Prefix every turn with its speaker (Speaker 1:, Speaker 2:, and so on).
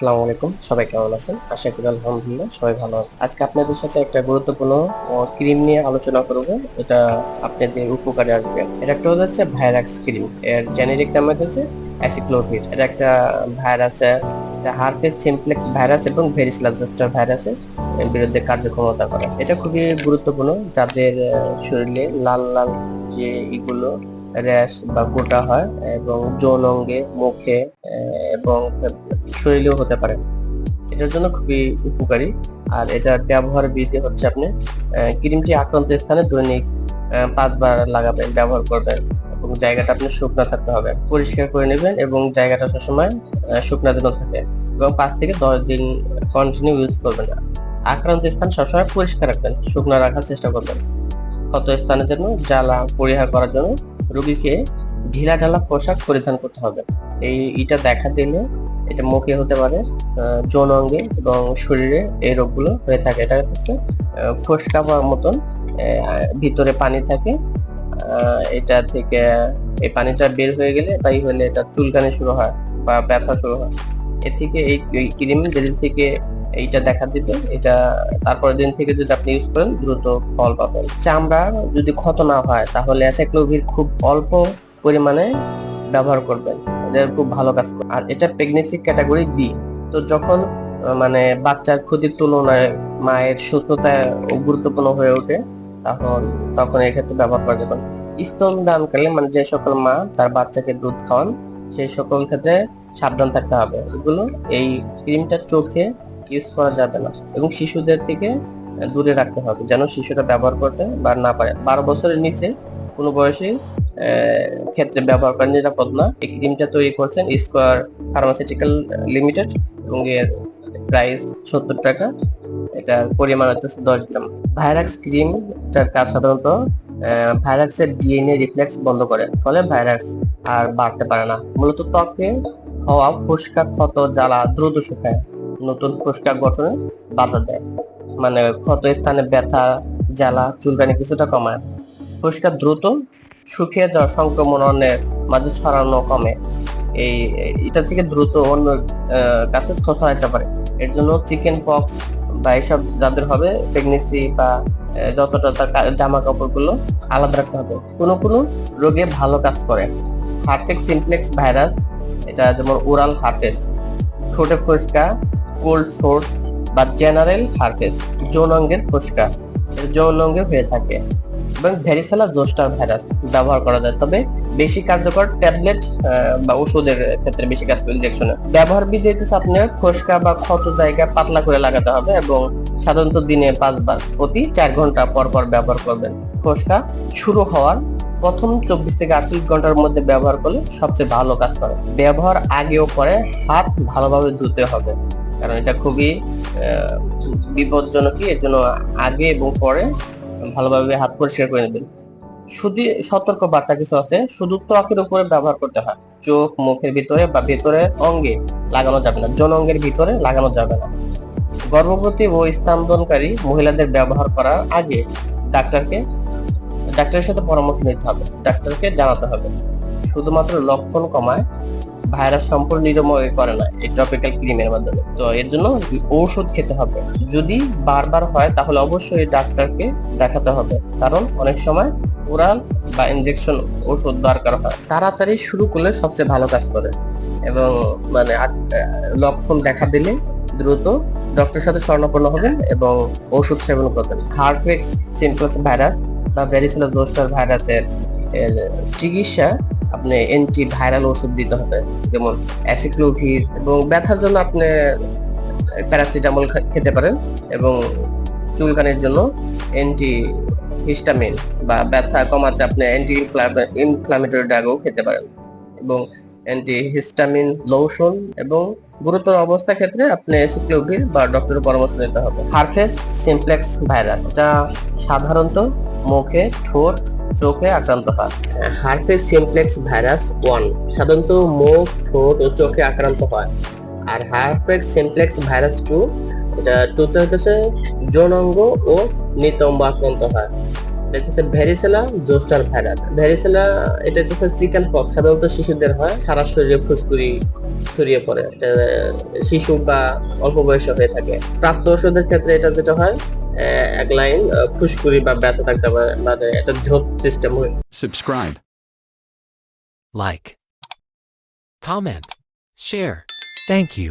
Speaker 1: আসসালামু আলাইকুম। সবাই কেমন আছেন? আশা করি আলহামদুলিল্লাহ সবাই ভালো আছেন। আজকে আপনাদের সাথে একটা গুরুত্বপূর্ণ ক্রিম নিয়ে আলোচনা করব। এটা আপনাদের উপকারে আসবে। এটা একটা হচ্ছে ভাইরাক্স ক্রিম। এর জেনেরিক নাম হচ্ছে অ্যাসিক্লোভির এটা একটা ভাইরাসের এটা হার্পেস সিমপ্লেক্স ভাইরাস এবং ভেরিসিলা জোস্টার ভাইরাসের বিরুদ্ধে কার্যক্ষমতা করে। এটা খুবই গুরুত্বপূর্ণ। যাদের শরীরে লাল লাল যে এগুলো র্যাশ বা গোটা হয় এবং যৌন অঙ্গে মুখে এবং শরীরেও হতে পারে এটার জন্য খুবই উপকারী। আর এটার ব্যবহার বিধি হচ্ছে আপনি ক্রিমটি আক্রান্ত স্থানে দৈনিক পাঁচবার লাগাবেন, ব্যবহার করবেন এবং জায়গাটা আপনি শুকনো থাকতে হবে। পরিষ্কার করে নেবেন এবং জায়গাটা সবসময় শুকনা দিনও থাকে এবং পাঁচ থেকে দশ দিন কন্টিনিউ ইউজ করবেন। আক্রান্ত স্থান সবসময় পরিষ্কার রাখবেন, শুকনো রাখার চেষ্টা করবেন। ক্ষত স্থানের জন্য, জ্বালা, পরিহার করার জন্য রোগীকে ঢিলা ঢালা পোশাক পরিধান করতে হবে। এই এটা দেখা দিলে এটা মুখে হতে পারে যৌন অঙ্গে এবং শরীরে এই রোগগুলো হয়ে থাকে। এটা হচ্ছে ফোসকা পাওয়ার মতন ভিতরে পানি থাকে এটা থেকে এই পানিটা বের হয়ে গেলে তাই হলে এটা চুলকানি শুরু হয় বা ব্যথা শুরু হয়। এ থেকে এই ক্রিম যেদিন থেকে এইটা দেখা দিবে, এটা তারপরের দিন থেকে যদি আপনি ইউজ করেন, দ্রুত ফল পাবেন। চামড়া যদি ক্ষত না হয়, তাহলে অ্যাসাইক্লোভির খুব অল্প পরিমাণে ব্যবহার করবেন। খুব ভালো কাজ করে। আর এটা প্রেগনেন্সি ক্যাটাগরি বি তো যখন মানে বাচ্চার ক্ষতির তুলনায় মায়ের সুস্থতা গুরুত্বপূর্ণ হয়ে ওঠে, তখন তখন এক্ষেত্রে ব্যবহার করা যাবে। স্তন দানকালে মানে যে সকল মা তার বাচ্চাকে দুধ খাওয়ান, সেই সকল ক্ষেত্রে সাবধান থাকতে হবে। এগুলো এই ক্রিমটা চোখে ইউজ করা যাবে না। এবং শিশুদের থেকে দূরে রাখতে হবে, যেন শিশুটা ব্যবহার করতে বা না পারে। বারো বছরের নিচে কোনো বয়সে ক্ষেত্রে ব্যবহার করা নিরাপদ না। এই ক্রিমটা তৈরি করছেন স্কোয়ার ফার্মাসিউটিক্যাল লিমিটেড এবং এর প্রাইস সত্তর টাকা। এটার পরিমাণ হচ্ছে দশ গ্রাম। ভাইরাক্স ক্রিম যার কাজ সাধারণত ভাইরাক্সের ডিএনএ রিফ্লেক্স বন্ধ করে। ফলে ভাইরাস আর বাড়তে পারে না। মূলত ত্বকে হওয়া ফুসকা, ক্ষত, জ্বালা দ্রুত শুকায়। নতুন ফুসকা গঠনে বাধা দেয়। মানে ক্ষত স্থানে ব্যথা, জ্বালা, চুলকানি কিছুটা কমায়। ফুসকা দ্রুত শুকিয়ে যাওয়া সংক্রমণ অন্যের মাঝে ছড়ানো কমে। এই, এটা থেকে দ্রুত অন্য কাছে হতে পারে। এর জন্য চিকেন পক্স বা এইসব যাদের হবে প্রেগনেন্সি বা যতটা তার জামা কাপড়গুলো আলাদা রাখতে হবে। কোনো কোনো রোগে ভালো কাজ করে। হার্টেক্স সিমপ্লেক্স ভাইরাস এটা যেমন ওরাল হার্পেস ঠোঁটে ফোসকা কোল্ড সোর্স বা জেনারেল হার্পেস যৌনাঙ্গের ফোসকা, এটা যৌনাঙ্গে হয়ে থাকে। এবং ভ্যারিসেলা জোস্টার ভাইরাস ব্যবহার করা যায়। তবে বেশি কার্যকর ট্যাবলেট বা ওষুধের ক্ষেত্রে বেশি কাজ করে ইনজেকশনে ব্যবহার বিধি হচ্ছে আপনার ফোসকা বা ক্ষত জায়গা পাতলা করে লাগাতে হবে এবং সাধারণত দিনে পাঁচবার প্রতি চার ঘণ্টা পর পর ব্যবহার করবেন। ফোসকা শুরু হওয়ার প্রথম চব্বিশ থেকে আটচল্লিশ ঘণ্টার মধ্যে ব্যবহার করলে সবচেয়ে ভালো কাজ করে। ব্যবহার আগে ও পরে হাত ভালোভাবে ধুতে হবে। কারণ এটা খুবই বিপজ্জনকই এর জন্য আগে এবং পরে ভালোভাবে হাত পরিষ্কার করে নেবেন। শুধু সতর্ক বার্তা কিছু আছে, শুধু ত্বকের উপরে ব্যবহার করতে হয়। চোখ, মুখের ভিতরে বা ভেতরে অঙ্গে লাগানো যাবে না যৌন অঙ্গের ভিতরে লাগানো যাবে না। গর্ভবতী ও স্তম্ভনকারী মহিলাদের ব্যবহার করার আগে ডাক্তারকে, ডাক্তারের সাথে পরামর্শ নিতে হবে। ডাক্তারকে জানাতে হবে। শুধুমাত্র লক্ষণ কমায় ভাইরাস সম্পূর্ণ নিরাময় করে না এই টপিক্যাল ক্রিমের মাধ্যমে। তো এর জন্য ঔষধ খেতে হবে। যদি বারবার হয়, তাহলে অবশ্যই ডাক্তারকে দেখাতে হবে। কারণ অনেক সময় ওরাল বা ইনজেকশন ওষুধ দরকার হয়। তাড়াতাড়ি শুরু করলে সবচেয়ে ভালো কাজ করে। এবং মানে লক্ষণ দেখা দিলে দ্রুত ডক্টরের সাথে স্বর্ণপন্ন হবেন এবং ওষুধ সেবন করবেন। হার্ফেক্স সিমপ্লেক্স ভাইরাস বা ভ্যারিসেলা জোস্টার ভাইরাসের চিকিৎসা আপনি অ্যান্টি ভাইরাল ওষুধ দিতে হবে, যেমন অ্যাসিক্লোভির এবং ব্যথার জন্য আপনি প্যারাসিটামল খেতে পারেন এবং চুলকানির জন্য এন্টি হিস্টামিন বা ব্যথা কমাতে আপনি অ্যান্টি ইনফ্লামেটরি ড্রাগও খেতে পারেন এবং অ্যান্টি হিস্টামিন লোশন এবং গুরুতর অবস্থা ক্ষেত্রে আপনি অ্যাসিক্লোভির বা ডক্টরের পরামর্শ নিতে হবে। হারফেস সিমপ্লেক্স ভাইরাস, এটা সাধারণত মুখে, ঠোঁট, চোখে আক্রান্ত হয়। হারফেস সিমপ্লেক্স ভাইরাস ওয়ান, সাধারণত মুখ, ঠোঁট ও চোখে আক্রান্ত হয়। আর হারফেক্স সিমপ্লেক্স ভাইরাস টু, এটা টুতে হতেছে যৌনাঙ্গ ও নিতম্ব আক্রান্ত হয়। এটা ভ্যারিসেলা জোস্টার ভাইরাস ভ্যারিসেলা এটা হচ্ছে চিকেন পক্স সাধারণত শিশুদের হয় সারা শরীরে ফুসকুড়ি ছড়িয়ে পড়ে শিশু বা অল্প বয়সে হয়ে থাকে প্রাপ্ত ওষুধের ক্ষেত্রে এটা যেটা হয় এক লাইন ফুসকুড়ি বা ব্যথা থাকতে পারে মানে এটা ঝোপ সিস্টেম হয়
Speaker 2: Subscribe.
Speaker 3: like, comment, share. Thank you.